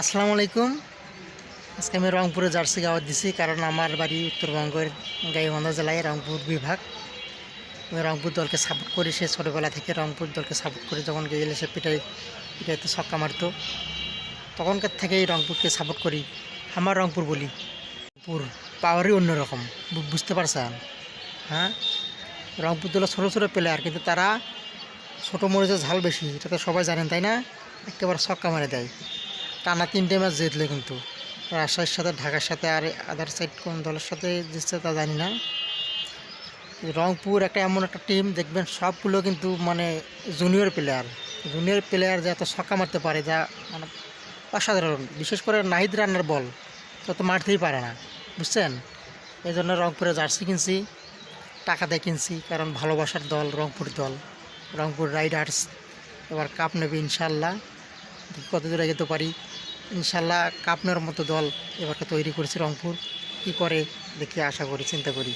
আসসালামু আলাইকুম। আজকে আমি রংপুরে জার্সি গাওয়ার দিছি, কারণ আমার বাড়ি উত্তরবঙ্গের গাইবান্ধা জেলায় রংপুর বিভাগ। আমি রংপুর দলকে সাপোর্ট করি, সে ছোটোবেলা থেকে রংপুর দলকে সাপোর্ট করি যখন গেলে সে পিটাই পিটাইতে ছক্কা মারতো। তখনকার থেকেই রংপুরকে সাপোর্ট করি, আমার রংপুর বলি। রংপুর পাওয়ারই অন্যরকম বুঝতে পারছেন? হ্যাঁ? রংপুর দলের ছোটো ছোটো প্লেয়ার কিন্তু তারা ছোটো মরিচের ঝাল বেশি এটা তো সবাই জানেন, তাই না? একেবারে ছক্কা মারে দেয়। টানা তিনটে ম্যাচ জিতলে কিন্তু। রাজশাহীর সাথে, ঢাকার সাথে আর আদার সাইড কোন দলের সাথে জিতছে তা জানি না। রংপুর একটা এমন একটা টিম দেখবেন সবগুলো কিন্তু মানে জুনিয়র প্লেয়ার জুনিয়র প্লেয়ার যে এত ছক্কা মারতে পারে, যা মানে অসাধারণ। বিশেষ করে নাহিদ রান্নার বল তত মারতেই পারে না। বুঝছেন? এই জন্য রংপুরে জার্সি কিনছি, টাকা দিয়ে কিনছি, কারণ ভালোবাসার দল, রংপুর দল। রংপুর রাইডার্স এবার কাপ নেবে ইনশাল্লাহ কত দূরে যেতে পারি? ইনশাল্লাহ কাপনের মতো দল এবারকে তৈরি করেছে রংপুর। কী করে, দেখি আশা করি, চিন্তা করি।